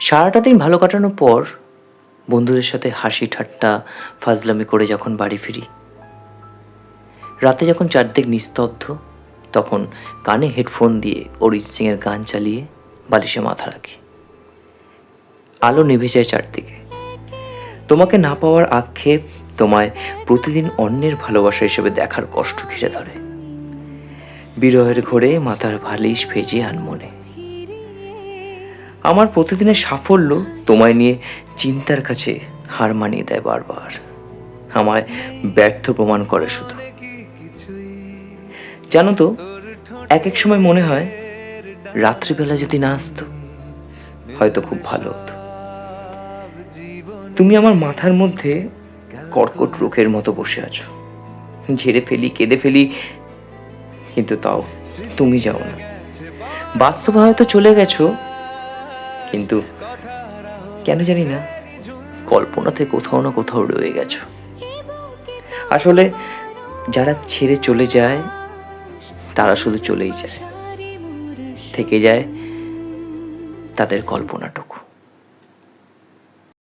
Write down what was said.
সারাটা দিন ভালো কাটানোর পর বন্ধুদের সাথে হাসি ঠাট্টা ফাজলামি করে যখন বাড়ি ফিরি। রাতে যখন চারদিক নিস্তব্ধ, তখন কানে হেডফোন দিয়ে অরিজিৎ সিংয়ের গান চালিয়ে বালিশে মাথা রাখি। আলো নিভে যায় চারদিকে। তোমাকে না পাওয়ার আক্ষেপ তোমায় প্রতিদিন অন্যের ভালোবাসা হিসেবে দেখার কষ্ট ঘিরে ধরে। বিরহের ঘোরে মাথার ভালিশ ভেজে আনমনে। আমার প্রতিদিনের সাফল্য তোমায় নিয়ে চিন্তার কাছে হার মানিয়ে দেয় বারবার। আমায় ব্যর্থ প্রমাণ করে শুধু। জানো তো এক এক সময় মনে হয়, রাত্রিবেলা যদি না আসতো, হয়তো খুব ভালো হতো। তুমি আমার মাথার মধ্যে কর্কট রোগের মতো বসে আছো। ঝেড়ে ফেলি, কেঁদে ফেলি, কিন্তু তাও তুমি যাও না। বাস্তবে হয়তো চলে গেছো কিন্তু কেন জানি না কল্পনাতে কোথাও না কোথাও রয়ে গেছো। আসলে যারা ছেড়ে চলে যায়, তারা শুধু চলেই যায়। থেকে যায় তাদের কল্পনাটুকু।